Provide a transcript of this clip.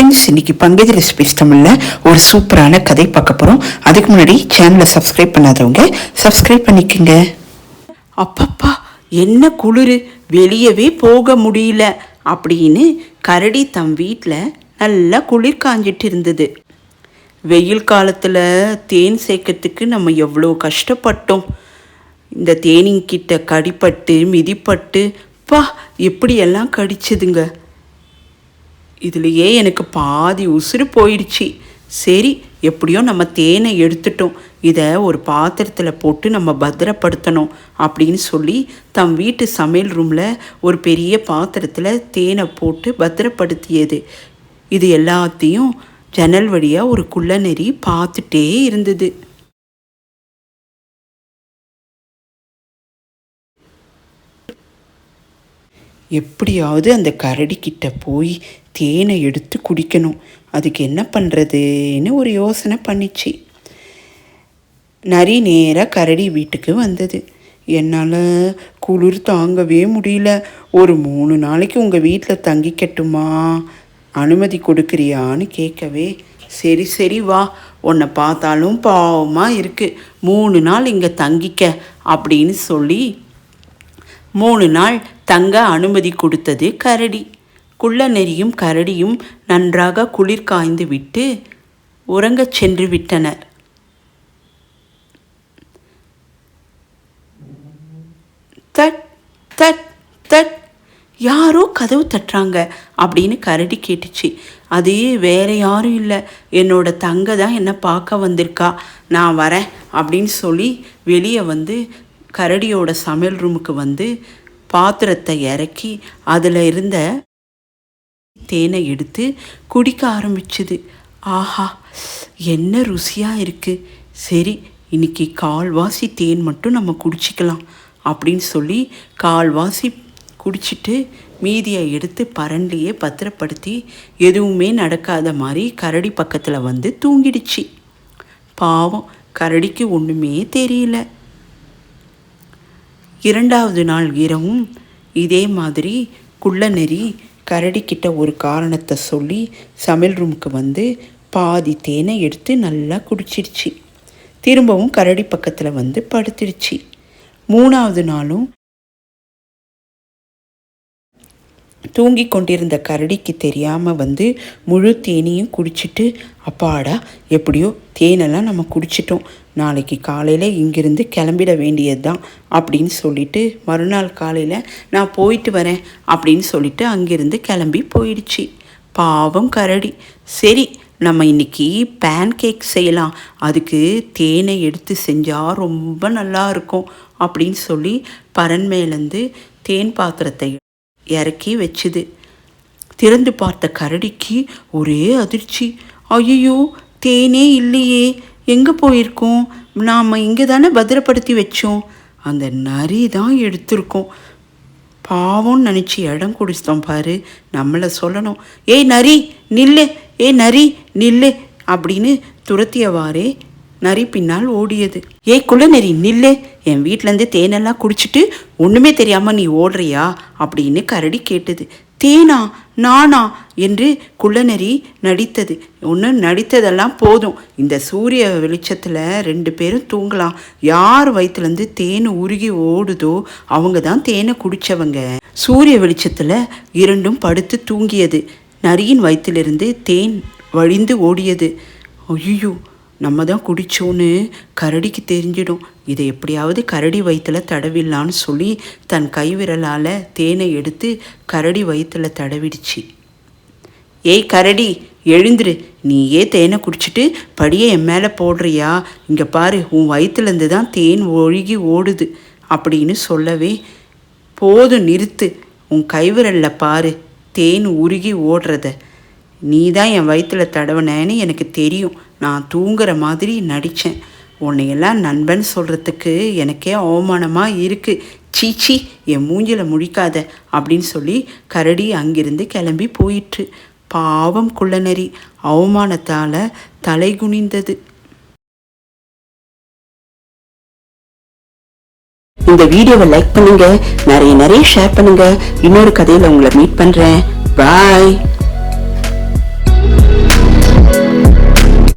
Friends இன்னைக்கு Pankaj recipes தமிழில் ஒரு சூப்பரான கதை பார்க்க போகிறோம் அதுக்கு முன்னாடி சேனலை சப்ஸ்கிரைப் பண்ணாதவங்க சப்ஸ்கிரைப் பண்ணிக்கோங்க. அப்பப்பா என்ன குளிர்? வெளியவே போக முடியல அப்படின்னு கரடி தம் வீட்டில் நல்லா குளிர் காஞ்சிட்டு இருந்தது. வெயில் காலத்தில் தேன் சேர்க்கறதுக்கு நம்ம எவ்வளோ கஷ்டப்பட்டோம். இந்த தேனிங்கிட்ட கடிப்பட்டு மிதிப்பட்டு பா எப்படியெல்லாம் கடிச்சதுங்க. இதுலேயே எனக்கு பாதி உசுறு போயிடுச்சு. சரி எப்படியோ நம்ம தேனை எடுத்துட்டோம். இதை ஒரு பாத்திரத்தில் போட்டு நம்ம பத்திரப்படுத்தணும் அப்படின்னு சொல்லி தம் வீட்டு சமையல் ரூமில் ஒரு பெரிய பாத்திரத்தில் தேனை போட்டு பத்திரப்படுத்தியது. இது எல்லாத்தையும் ஜன்னல் வழியாக ஒரு குள்ளநெறி பார்த்துட்டே இருந்தது. எப்படியாவது அந்த கரடி போய் தேனை எடுத்து குடிக்கணும். அதுக்கு என்ன பண்ணுறதுன்னு ஒரு யோசனை பண்ணிச்சு. நரி நேராக கரடி வீட்டுக்கு வந்தது. என்னால் குளிர் தாங்கவே முடியல. ஒரு மூணு நாளைக்கு உங்கள் வீட்டில் தங்கிக்கட்டுமா அனுமதி கொடுக்குறியான்னு கேட்கவே சரி சரி வா. உன்னை பார்த்தாலும் பாவமாக இருக்குது மூணு நாள் இங்கே தங்கிக்க அப்படின்னு சொல்லி மூணு நாள் தங்க அனுமதி கொடுத்தது கரடி. குள்ளநெறியும் கரடியும் நன்றாக குளிர் காய்ந்து விட்டு உறங்கச் சென்று விட்டனர். தட் தட் தட். யாரோ கதவு தட்டுறாங்க அப்படின்னு கரடி கேட்டுச்சு. அது வேற யாரும் இல்லை. என்னோட தங்க தான் என்னை பார்க்க வந்திருக்கா. நான் வரேன் அப்படின்னு சொல்லி வெளியே வந்து கரடியோட சமையல் ரூமுக்கு வந்து பாத்திரத்தை இறக்கி அதில் இருந்த தேனை எடுத்து குடிக்க ஆரம்பிச்சுது. ஆஹா என்ன ருசியாக இருக்குது சரி இன்னைக்கு கால்வாசி தேன் மட்டும் நம்ம குடிச்சிக்கலாம் அப்படின்னு சொல்லி கால்வாசி குடிச்சிட்டு மீதியை எடுத்து பரண்டியே பத்திரப்படுத்தி எதுவுமே நடக்காத மாதிரி கரடி பக்கத்தில் வந்து தூங்கிடுச்சு. பாவம் கரடிக்கு ஒன்றுமே தெரியல. இரண்டாவது நாள் இரவும் இதே மாதிரி குள்ளநெறி கரடிக்கிட்ட ஒரு காரணத்தை சொல்லி சமையல் ரூமுக்கு வந்து பாதி தேனை எடுத்து நல்லா குடிச்சிடுச்சு திரும்பவும் கரடி பக்கத்தில் வந்து படுத்துடுச்சு மூணாவது நாளும் தூங்கி கொண்டிருந்த கரடிக்கு தெரியாமல் வந்து முழு தேனையும் குடிச்சிட்டு அப்பாடா எப்படியோ தேனெல்லாம் நம்ம குடிச்சிட்டோம். நாளைக்கு காலையில் இங்கிருந்து கிளம்பிட வேண்டியது தான் அப்படின்னு சொல்லிட்டு மறுநாள் காலையில் நான் போயிட்டு வரேன் அப்படின்னு சொல்லிட்டு அங்கிருந்து கிளம்பி போயிடுச்சு. பாவம் கரடி. சரி நம்ம இன்னைக்கு பேன் கேக் செய்யலாம். அதுக்கு தேனை எடுத்து செஞ்சால் ரொம்ப நல்லா இருக்கும் அப்படின்னு சொல்லி பரன் மேலேருந்து தேன் பாத்திரத்தை இறக்கி வச்சுது. திறந்து பார்த்த கரடிக்கு ஒரே அதிர்ச்சி. ஐயோ தேனே இல்லையே. எங்கே போயிருக்கோம்? நாம் இங்கே தானே பத்திரப்படுத்தி வச்சோம். அந்த நரி தான் எடுத்திருக்கோம். பாவம்னு நினச்சி இடம் குடிச்சிட்டோம் பாரு. நம்மளை சொல்லணும். ஏய் நரி நில்லு. ஏய் நரி நில்லு. அப்படின்னு துரத்தியவாறே நரி பின்னால் ஓடியது. ஏய் குள்ளநெறி நில்லு. என் வீட்டிலேருந்து தேனெல்லாம் குடிச்சிட்டு ஒன்றுமே தெரியாமல் நீ ஓடுறியா? அப்படின்னு கரடி கேட்டது. தேனா? நானா? என்று குள்ளநெறி நடித்தது. ஒன்று நடித்ததெல்லாம் போதும். இந்த சூரிய வெளிச்சத்தில் ரெண்டு பேரும் தூங்கலாம். யார் வயிற்றுலேருந்து தேன் உருகி ஓடுதோ அவங்க தான் தேனை குடித்தவங்க சூரிய வெளிச்சத்தில் இரண்டும் படுத்து தூங்கியது. நரியின் வயிற்றிலிருந்து தேன் வழிந்து ஓடியது. ஐயோ நம்ம தான் குடித்தோன்னு கரடிக்கு தெரிஞ்சிடும். இதை எப்படியாவது கரடி வயிற்றில் தடவிடலான்னு சொல்லி தன் கைவிரலால் தேனை எடுத்து கரடி வயிற்றில் தடவிடுச்சு. ஏய் கரடி எழுந்துரு. நீயே தேனை குடிச்சிட்டு படியை என் மேலே போடுறியா? இங்கே பாரு உன் வயிற்றுலேருந்து தான் தேன் ஒழுகி ஓடுது. அப்படின்னு சொல்லவே போதும் நிறுத்து. உன் கைவிரலில் பாரு தேன் உருகி ஓடுறத. நீ தான் என் வயிற்றில் தடவினேன்னு எனக்கு தெரியும். நான் தூங்குற மாதிரி நடித்தேன் உன்னையெல்லாம் நண்பன் சொல்கிறதுக்கு எனக்கே அவமானமாக இருக்குது சீச்சி என் மூஞ்சில முழிக்காத அப்படின்னு சொல்லி கரடி அங்கிருந்து கிளம்பி போயிற்று. பாவம் குள்ளநரி. அவமானத்தால் தலை குனிந்தது. இந்த வீடியோவை லைக் பண்ணுங்க. நிறைய நிறைய ஷேர் பண்ணுங்க. இன்னொரு கதையில் உங்களை மீட் பண்ணுறேன் பாய்